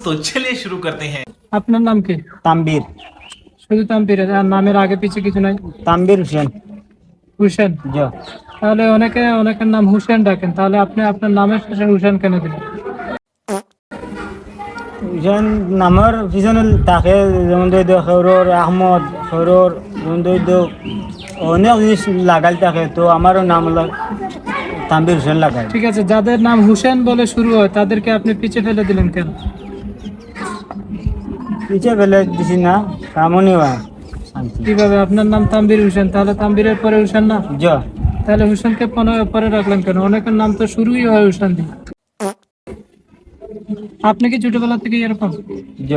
তো চলে শুরু করতে হ্যাঁ আপনার নাম কি? তাম্বির শুধু তাম্বির আর নামের আগে পিছে কিছু নাই? তাম্বির হোসেন। হুসেন? জি। তাহলে অনেকে অনেকের নাম হুসেন ডাকেন। তাহলে আপনি আপনার নামের শেষে হুসেন কেন দিলেন? হুসেন নামের পিছনে থাকে যেমন ধরো সৌরর আহমদ সৌরর যেমন ধরো অনেক জিনিস লাগাল থাকে। তো আমারও নাম তাম্বির হোসেন লাগাল ঠিক আছে যাদের নাম হুসেন বলে শুরু হয় তাদেরকে আপনি পিছে ফেলে দিলেন কেন? পিছিয়ে ফেলে দিছি না কামনি হয় শান্তি। কীভাবে? আপনার নাম তাম্বির হুসেন। তাহলে তাম্বিরের পরে হুসেন না? জ। তাহলে হুসেনকে পনে- পরে রাখলেন কেন? অনেকের নাম তো শুরুই হয় হুসেন দিয়ে। আপনি কি ছোটবেলা থেকে এরকম? জ।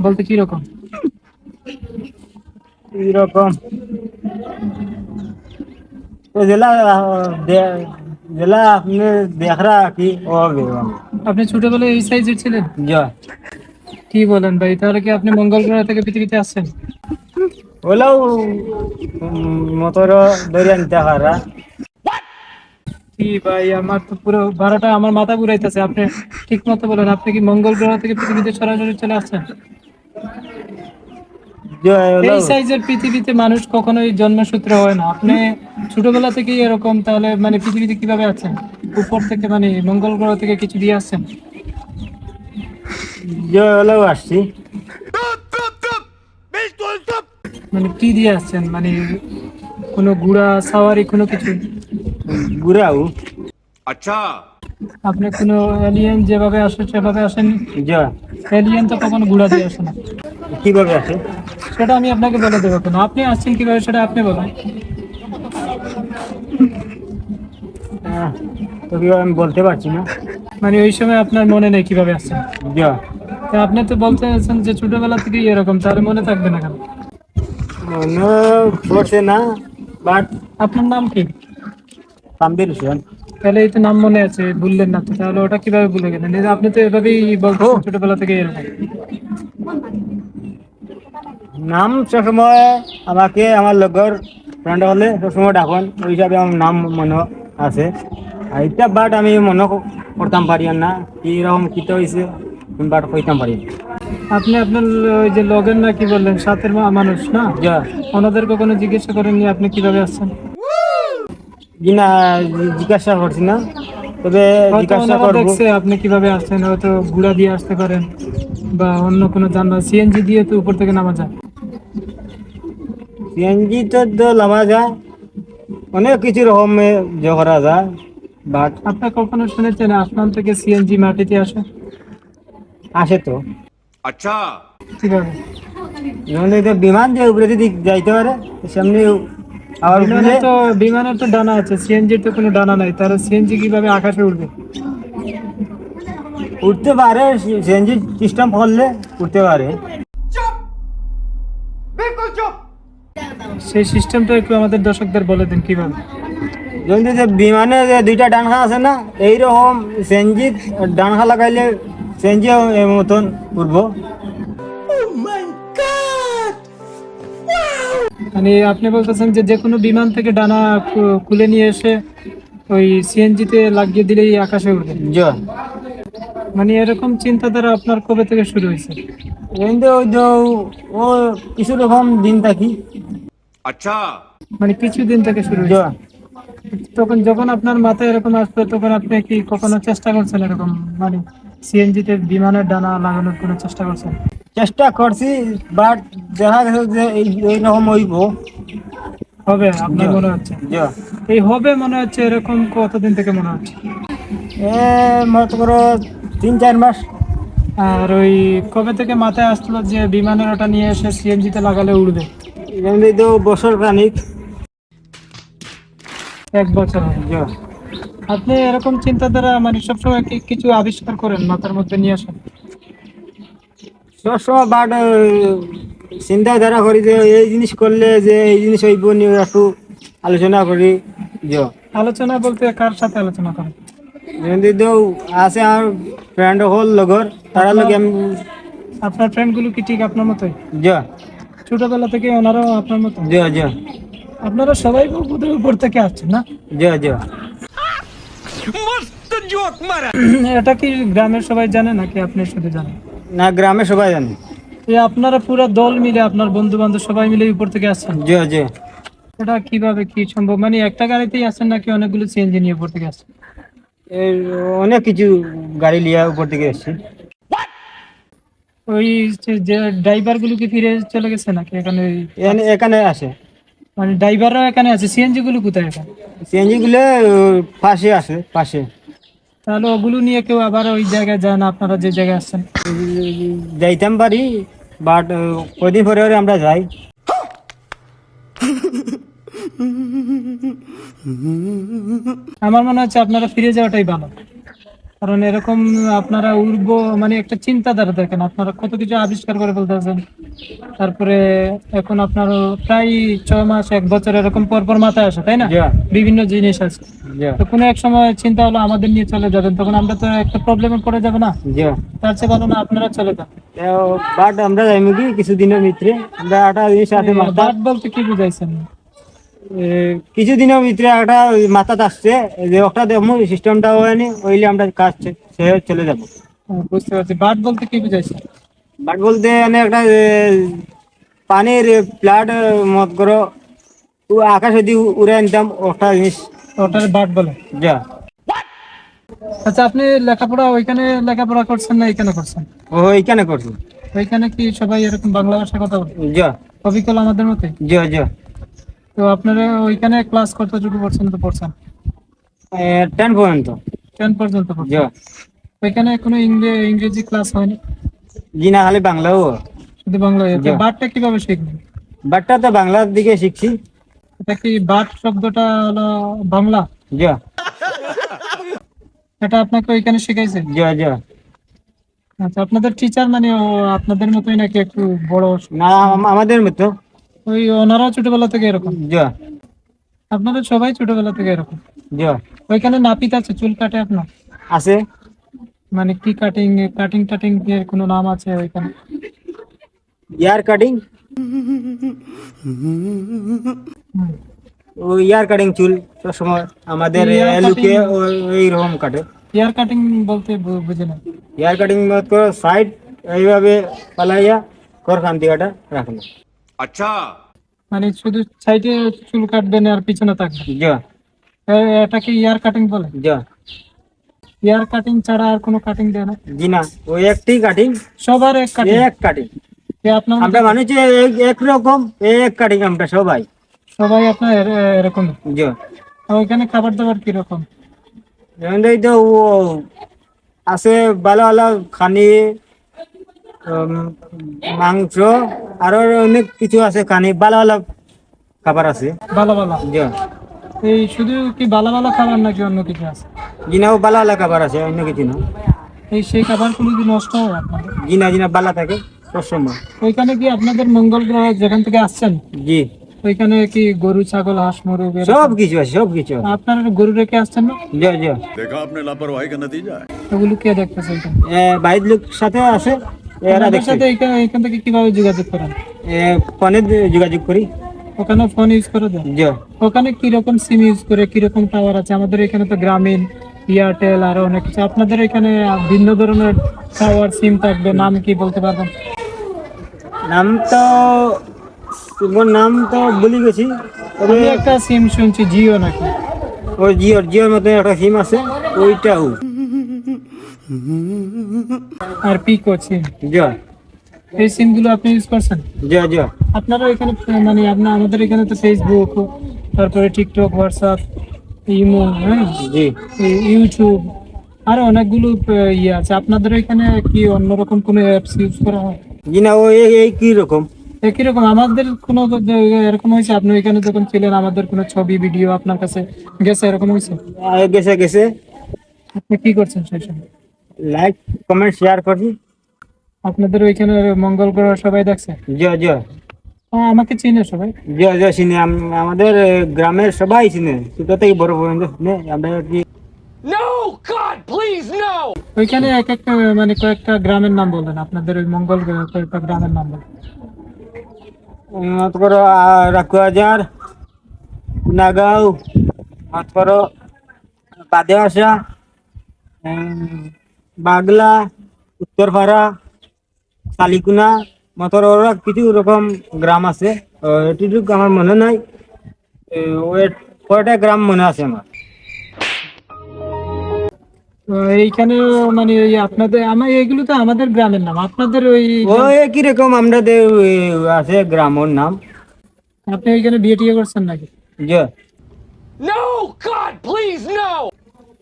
বলতে কি রকম? এরকম তো জেলা দে- জেলা আপনি দেখরা কি? হবে আপনি ছোটবেলায় এই সাইজের ছিলেন? যা। কি বলেন ভাই তাহলে কি আপনি মঙ্গল গ্রহ থেকে পৃথিবীতে আসছেন? ওলাও মোটর দরিয়ান দেখারা হারা কি ভাই আমার তো পুরো ভাড়াটা আমার মাথা ঘুরাইতেছে। আপনি ঠিক মতো বলেন আপনি কি মঙ্গল গ্রহ থেকে পৃথিবীতে সরাসরি চলে আসছেন? এই সাইজের পৃথিবীতে মানুষ কখনোই জন্মসূত্রে হয় না। আপনি ছোটবেলা থেকেই এরকম তাহলে মানে পৃথিবীতে কীভাবে আছেন? উপর থেকে মানে মঙ্গল গ্রহ থেকে কিছু দিয়ে আসছেন? আসছি। মানে কি দিয়ে আসছেন? মানে কোনো গুড়া সাওয়ারি কোনো কিছু? বুড়াও আপনি কোনো এলিয়েন যেভাবে আসে সেভাবে আসেননি? জ এলিয়েন তো কখনো গুড়া দিয়ে আসে না। কীভাবে আছে সেটা আমি আপনাকে বলে দেবো কেন? আপনি আসছেন কীভাবে সেটা আপনি বলেন। তো কীভাবে আমি বলতে পারছি না। মানে ওই সময় আপনার মনে নেই কীভাবে আসছেন। তো আপনি তো বলতে চাচ্ছেন যে ছোটবেলা থেকেই এরকম তাহলে মনে থাকবে না কেন? মনে পড়ছে না বাট আপনার নাম কি? হোসেন। তাহলে এই তো নাম মনে আছে ভুললেন না তো তাহলে ওটা কীভাবে ভুলে গেলেন? আপনি তো এভাবেই বলছেন ছোটবেলা থেকে এরকম। নাম সবসময় আমাকে আমার লগর ফ্রেন্ড হলে সবসময় ডাকুন ওই হিসাবে আমার নাম মনে আছে। আর এটা বাট আমি মনে করতাম পারি না কীরকম কিতে হয়েছে বাট কইতাম পারি আপনি আপনার ওই যে লগের না কি বললেন সাথের মানুষ না? যা। ওনাদেরকে কোনো জিজ্ঞাসা করেননি আপনি কীভাবে আসছেন জিনা জিজ্ঞাসা করছি না তবে জিজ্ঞাসা করব। দেখছে আপনি কীভাবে আসছেন হয়তো গুড়া দিয়ে আসতে পারেন বা অন্য কোনো যানবাহন সিএনজি দিয়ে তো উপর থেকে নামা যায়। সিএনজি তো তো লামা যায়। অনেক কিছু রকমে যে করা যায়। বাট আপনি কখনো শুনেছেন আসমান থেকে সিএনজি মাটিতে আসে? আসে তো। কীভাবে? যেমন এই যে বিমান যে উপরে যদি যাইতে পারে সামনে আবার উপরে তো বিমানের তো ডানা আছে সিএনজির তো কোনো ডানা নাই তাহলে সিএনজি কীভাবে আকাশে উঠবে উঠতে পারে সিএনজি সিস্টেম করলে উঠতে পারে। সেই সিস্টেমটা একটু আমাদের দর্শকদের বলে দিন কীভাবে? যেমন যে বিমানে যে দুইটা ডানখা আছে না এইরকম সিএনজি ডানখা লাগাইলে এর মতন উঠবো। মানে আপনি বলতেছেন যে যে কোনো বিমান থেকে ডানা খুলে নিয়ে এসে ওই সিএনজিতে লাগিয়ে দিলেই আকাশে উঠবে মানে এরকম চিন্তাধারা আপনার কবে থেকে শুরু হয়েছে? ওই কিছু রকম দিন থাকি। মানে কিছুদিন থেকে শুরু হয়েছে। তখন যখন আপনার মাথায় এরকম আসতো তখন আপনি কি কখনো চেষ্টা করছেন এরকম? মানে সিএনজিতে বিমানের ডানা লাগানোর কোনো চেষ্টা করছেন? চেষ্টা করছি বাট দেখা গেছে যে এই এই রকম হইব। হবে আপনার মনে হচ্ছে? জ এই হবে মনে হচ্ছে এরকম কতদিন থেকে মনে হচ্ছে? এ মত করো তিন চার মাস। আর ওই কবে থেকে মাথায় আসলো যে বিমানের ওটা নিয়ে এসে সিএনজিতে লাগালে উড়বে? তো বছর খানিক। এক বছর। আপনি এরকম চিন্তাধারা মানে সবসময় কিছু আবিষ্কার করেন মাথার মধ্যে নিয়ে আসেন? সবসময় বাট চিন্তাধারা করি যে এই জিনিস করলে যে এই জিনিস হইব নিয়ে একটু আলোচনা করি। আলোচনা বলতে কার সাথে আলোচনা করেন? যেমনি তো আছে আমার ফ্রেন্ড হল লগর তারা লগে আমি আপনার ফ্রেন্ডগুলো কি ঠিক আপনার মতোই? জ ছোটবেলা থেকে ওনারাও আপনার মতো? জ জ। আপনারা সবাই বোধহয় উপর থেকে আসছেন না? জ জ। এটা কি গ্রামের সবাই জানে নাকি আপনি শুধু জানেন? না গ্রামে সবাই জানে। এই আপনারা পুরো দল মিলে আপনার বন্ধু বান্ধব সবাই মিলে উপর থেকে আসছেন? জি জি। এটা কীভাবে কি সম্ভব? মানে একটা গাড়িতেই আসছেন নাকি অনেকগুলো সিএনজি নিয়ে উপর থেকে আসছেন? এই অনেক কিছু গাড়ি লিয়া উপর থেকে এসছি। ওই যে- যে ড্রাইভারগুলো কি ফিরে চলে গেছে নাকি? এখানে এখানে এখানে আসে। মানে ড্রাইভাররাও এখানে আছে। সিএনজি গুলো কোথায় এখন? সিএনজি গুলো পাশে আসে পাশে। তাহলে ওগুলো নিয়ে কেউ আবার ওই জায়গায় যায় না আপনারা যে জায়গায় আসছেন। যাইতাম পারি বাট কদিন পরে পরে আমরা যাই। আমার মনে হচ্ছে আপনারা ফিরে যাওয়াটাই ভালো। কারণ এরকম আপনারা উর্ব মানে একটা চিন্তাধারা দেখেন আপনারা কত কিছু আবিষ্কার করে ফেলতেছেন। তারপরে এখন আপনার প্রায় ছয় মাস এক বছর এরকম পর পর মাথায় আসে তাই না? বিভিন্ন জিনিস আছে। তো কোনো এক সময় চিন্তা হলো আমাদের নিয়ে চলে যাবেন তখন আমরা তো একটা প্রবলেমে পড়ে যাবে না? তার চেয়ে ভালো না আপনারা চলে যান। বাট আমরা যাইমু কি কিছুদিনের ভিতরে। আমরা জিনিস সাথে মাথা বাদ বলতে কি বুঝাইছেন? কিছুদিনের ভিতরে একটা মাথাতে আসছে যে একটা দেখব সিস্টেমটা হয়নি ওইলে আমরা কাজ ছেড়ে চলে যাব। বুঝতে পারছি। বাট বলতে কি বুঝাইছেন বাট বলতে মানে একটা পানির প্লাট মত করো ও আকাশে দিয়ে উড়ে আনতাম ওটা জিনিস ওটার বাট বলে? যা। আচ্ছা আপনি লেখাপড়া ওইখানে লেখাপড়া করছেন না এখানে করছেন? ও এইখানে করছি। ওইখানে কি সবাই এরকম বাংলা ভাষা কথা বলে? যা। অবিকল আমাদের মতে যা যা। তো আপনারা ওইখানে ক্লাস কতটুকু পর্যন্ত পড়ছেন? টেন পর্যন্ত। টেন পর্যন্ত ওইখানে কোনো ইংরে- ইংরেজি ক্লাস হয়নি? জি না খালি বাংলাও শুধু বাংলা জি। বাটটা কীভাবে শিখবেন বাটটা তো বাংলার দিকে শিখছি। এটা কি বাট শব্দটা হলো বাংলা? যা এটা আপনাকে ওইখানে শিখাইছে? যা যা আচ্ছা আপনাদের টিচার মানে আপনাদের মতোই নাকি একটু বড়? না আমাদের মতো। ওই ওনারাও ছোটবেলা থেকে এরকম। যা আপনাদের সবাই ছোটবেলা থেকে এরকম। যা ওইখানে নাপিত আছে চুল কাটে আপনার? আছে। মানে কি কাটিং কাটিং টাটিং এর কোনো নাম আছে ওইখানে? ইয়ার কাটিং। ও ইয়ার কাটিং চুল সবসময় আমাদের লুকে এইরকম কাটে। হেয়ার কাটিং বলতে বুঝি না। ইয়ার কাটিং মত করো সাইড এইভাবে পালাইয়া কর খান্তি কাটা রাখল মানে শুধু সাইডে চুল কাটবেন আর পিছনে থাকবে যা এ- এটাকে ইয়ার কাটিং বলে? যা ইয়ার কাটিং ছাড়া আর কোনো কাটিং দেয় না? জি না ওই একটি কাটিং। সবার এক কাটিং? এক কাটিং। আপনার আমরা মানুষ এক এক রকম এক কাটিং আমরা সবাই। সবাই আপনার এরকম? যা ওইখানে খাবার দাবার কীরকম? যেমন এই তো ও আছে ভালো ভালো খানি মাংস আরও অনেক কিছু আছে কানি ভালো ভালো খাবার আছে। ভালো ভালো এই শুধু কি ভালো ভালো খাবার নাকি অন্য কিছু আছে? জিনাও ভালো ভালো খাবার আছে অন্য কিছু না। এই সেই খাবারগুলো কি নষ্ট হয় আপনাদের? গিনা জিনা বালা থাকে সবসময়। ওইখানে কি আপনাদের মঙ্গল গ্রহ যেখান থেকে আসছেন? জি। ওইখানে কি গরু ছাগল হাঁস মুরগ সব কিছু আছে সব কিছু আপনার গরু রেখে আসছেন না? জি জি। দেখা আপনি লাপরওয়াহি কা নতিজা এগুলো কে দেখতেছেন এ বাইদ লোক সাথে আছে এরা আপনাদের দেখছে। সাথে এইখানে এইখান থেকে কীভাবে যোগাযোগ করেন? ফোনে যোগাযোগ করি। ওখানে ফোন ইউজ করে দেন? যা ওখানে কীরকম সিম ইউজ করে কীরকম টাওয়ার আছে? আমাদের এখানে তো গ্রামীণ এয়ারটেল আরও অনেক কিছু। আপনাদের এখানে ভিন্ন ধরনের টাওয়ার সিম থাকবে নাম কি বলতে পারবেন? নাম তো তোমার নাম তো ভুলে গেছি তবে একটা সিম শুনছি জিও নাকি? ওই জিওর জিওর মতো একটা সিম আছে ওইটাও আর পিকো সিম যা এই সিমগুলো আপনি ইউজ করছেন? যা যা আপনারা এখানে মানে আপনার আমাদের এখানে তো ফেসবুক তারপরে টিকটক হোয়াটসঅ্যাপ ইমো হ্যাঁ? জি। ইউটিউব আরও অনেকগুলো ইয়ে আছে। আপনাদের এখানে কি অন্যরকম কোনো অ্যাপস ইউজ করা হয়? জি না ও এই- কি রকম? একই রকম? আমাদের কোনো এরকম হয়েছে? আপনি ওইখানে যখন ছিলেন আমাদের কোনো ছবি ভিডিও আপনার কাছে গেছে এরকম হয়েছে? গেছে গেছে। আপনি কি করছেন সেই সময়? লাইক কমেন্ট শেয়ার করছি আপনাদের ওইখানে মঙ্গল গ্রহ সবাই দেখছে? যা যা হ্যাঁ, আমাকে চিনে সবাই। যা যা চিনে। আমাদের গ্রামের সবাই চিনে। ছোট থেকে বড় পর্যন্ত চিনে। আমরা কি নো গড প্লিজ নো ওইখানে এক একটা মানে কয়েকটা গ্রামের নাম বলেন। আপনাদের ওই মঙ্গল গ্রহ কয়েকটা গ্রামের নাম বললেন মত করো রাকুয়াজার নাগাঁও মত করো বাদে আসা আহ, বাগলা উত্তরপাড়া কালিকুনা মতর ওরা কিছু রকম গ্রাম আছে। আহ, আমার মনে নাই। কয়টা গ্রাম মনে আছে আমার? এইখানে মানে ওই আপনাদের আমার এইগুলো তো আমাদের গ্রামের নাম। আপনাদের ওই ওই কি রকম আমাদের আছে গ্রামের নাম। আপনি ওইখানে বিয়ে টিয়ে করছেন নাকি? যে।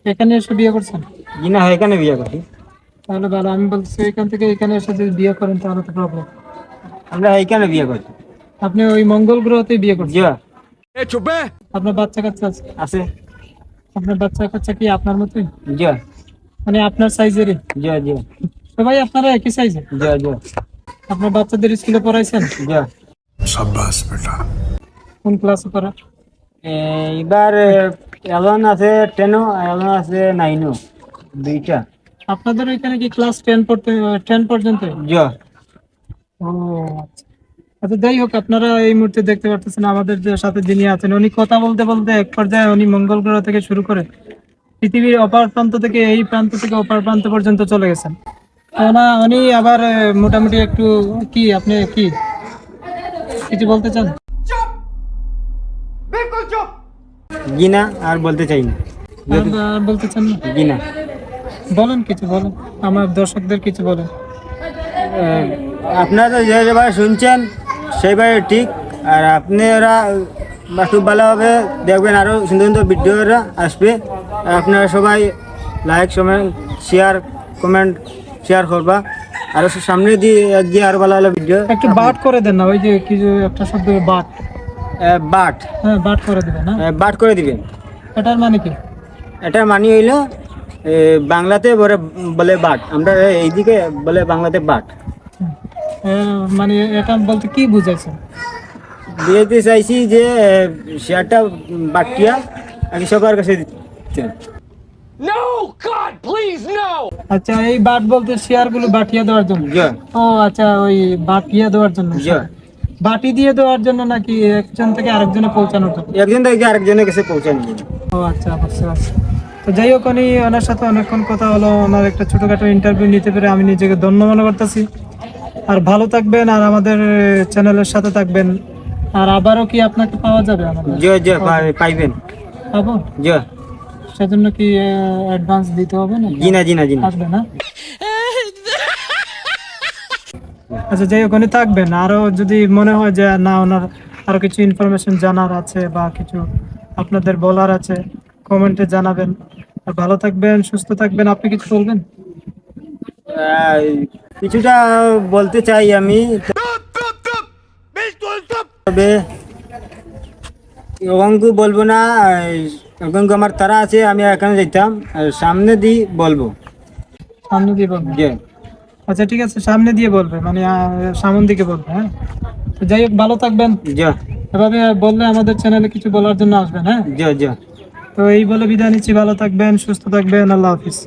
এখানে এসে বিয়ে করছেন? জি না এখানে বিয়ে করছি। তাহলে ভালো আমি বলছি এখান থেকে এখানে এসে যদি বিয়ে করেন তাহলে তো প্রবলেম আমরা এইখানে বিয়ে করছি। আপনি ওই মঙ্গল গ্রহতে বিয়ে করছেন? যে আপনার বাচ্চা কাচ্চা আছে? আছে। আপনার বাচ্চা কাচ্চা কি আপনার মতোই? যে মানে আপনার সাইজেরই? যে যে সবাই আপনারা একই সাইজের? যে যে আপনার বাচ্চাদের স্কুলে পড়াইছেন? যে কোন ক্লাসে পড়া? এইবার এলন আছে টেনও এলন আছে নাইনও দুইটা। আপনাদের ওইখানে কি ক্লাস টেন পড়তে টেন পর্যন্ত? যে ও আচ্ছা আচ্ছা যাই হোক আপনারা এই মুহূর্তে দেখতে পারতেছেন আমাদের যে সাথে যিনি আছেন উনি কথা বলতে বলতে এক পর্যায়ে উনি মঙ্গল গ্রহ থেকে শুরু করে পৃথিবীর অপার প্রান্ত থেকে এই প্রান্ত থেকে অপার প্রান্ত পর্যন্ত চলে গেছেন। না উনি আবার মোটামুটি একটু কি আপনি কি? কিছু বলতে চান? জি না আর বলতে চাই না। আর আর বলতে চান না? জি না বলেন কিছু বলেন। আমার দর্শকদের কিছু বলেন। আপনারা যে যেভাবে শুনছেন সেইভাবে ঠিক। আর আপনারা খুব ভালোভাবে দেখবেন আরও সুন্দর সুন্দর ভিডিওরা আসবে। আর আপনারা সবাই লাইক সময় শেয়ার কমেন্ট শেয়ার করবা। আর সামনে দিয়ে আরও ভালো ভালো ভিডিও একটু বাট করে দেন না ওই যে কি যে একটা শব্দ বাট। বাট। হ্যাঁ বাট করে দিবেন হ্যাঁ বাট করে দিবেন এটার মানে কি? এটার মানে হইল বাংলাতে বলে বলে বাট। আমরা এইদিকে বলে বাংলাতে বাট। মানে এটা বলতে কি বুঝাইছে দিতে চাইছি যে শেয়ারটা বাটিয়া আমি সবার কাছে দিতে। আচ্ছা এই বাট বলতে শেয়ারগুলো বাটিয়ে দেওয়ার জন্য? ও আচ্ছা ওই বাটিয়া দেওয়ার জন্য। বাটি দিয়ে দেওয়ার জন্য নাকি একজন থেকে আরেকজনে পৌঁছানোর জন্য একজন থেকে আরেকজনের কাছে পৌঁছানো যাবে। ও আচ্ছা আচ্ছা আচ্ছা। তো যাই হোক উনি ওনার সাথে অনেকক্ষণ কথা হলো ওনার একটা ছোটখাটো ইন্টারভিউ নিতে পেরে আমি নিজেকে ধন্য মনে করতেছি। আর ভালো থাকবেন আর আমাদের চ্যানেলের সাথে থাকবেন। আর আবারও কি আপনাকে পাওয়া যাবে আমাদের? পাইবেন। পাবো? জি। সেজন্য কি অ্যাডভান্স দিতে হবে না জি না জি না জি না। থাকবে না? আচ্ছা যাই উনি থাকবেন। আরও যদি মনে হয় যে না ওনার আরও কিছু ইনফরমেশন জানার আছে বা কিছু আপনাদের বলার আছে কমেন্টে জানাবেন। আর ভালো থাকবেন সুস্থ থাকবেন। আপনি কিছু বলবেন? কিছুটা বলতে চাই আমি। তবে অঙ্ক বলব না অঙ্ক আমার তারা আছে আমি এখানে যেতাম আর সামনে দিয়ে বলব। সামনে দিয়ে বলবেন জি। আচ্ছা ঠিক আছে সামনে দিয়ে বলবে মানে সামন দিকে বলবে হ্যাঁ? তো যাই হোক ভালো থাকবেন। এভাবে বললে আমাদের চ্যানেলে কিছু বলার জন্য আসবেন হ্যাঁ? তো এই বলে বিদায় নিচ্ছি ভালো থাকবেন সুস্থ থাকবেন আল্লাহ হাফিজ।